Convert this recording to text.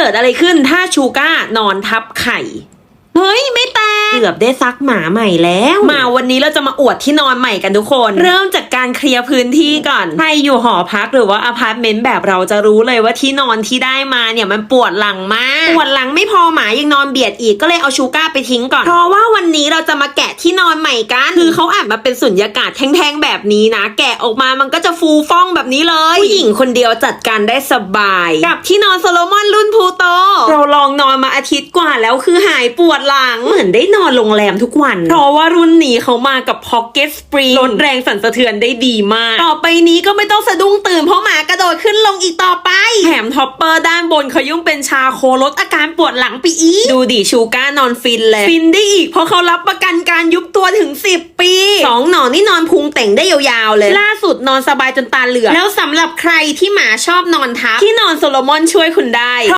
กิดอะไรขึ้นถ้าชูก้านอนทับไข่ เฮ้ย ไม่แตก เกือบได้ซักหมาใหม่แล้ว มาวันนี้เราจะมาอวดที่นอนใหม่กันทุกคน เริ่มจากการเคลียร์พื้นที่ก่อน ใครอยู่หอพักหรือว่าอพาร์ตเมนต์แบบเราจะรู้เลยว่าที่นอนที่ได้มาเนี่ยมันปวดหลังมาก ปวดหลังไม่พอหมายังนอนเบียดอีกก็เลยเอาชูก้าไปทิ้งก่อน เพราะว่าวันนี้เราจะมาแกะที่นอนใหม่กัน คือเขาอาจมาเป็นสุญญากาศแท่งๆแบบนี้นะ แกะออกมามันก็จะฟูฟ่องแบบนี้เลย ผู้หญิงคนเดียวจัดการได้สบาย กับที่นอนโซโลมอนรุ่นพลูโตเราล องนอนมาอาทิตย์กว่าแล้วคือหายปวดหลัง เหมือนได้นอนโรงแรมทุกวัน เพราะว่ารุ่นนี้เขามากับ Pocket Spring ลดแรงสั่นสะเทือนได้ดีมาก ต่อไปนี้ก็ไม่ต้องสะดุ้งตื่นเพราะหมากระโดดขึ้นลงอีกต่อไป แถมท็อปเปอร์ด้านบนเขายุ่งเป็นชาโคลดอาการปวดหลังไปอีก ดูดิชูก้านอนฟินเลย ฟินได้อีกเพราะเขารับประกันการยุบตัวถึง 10 ปีสองหนอนนี่นอนพุงเต่งได้ยาวๆเลย ล่าสุดนอนสบายจนตาเหลือกแล้วสำหรับใครที่หมาชอบนอนทับที่นอนโซโลมอนช่วยคุณได้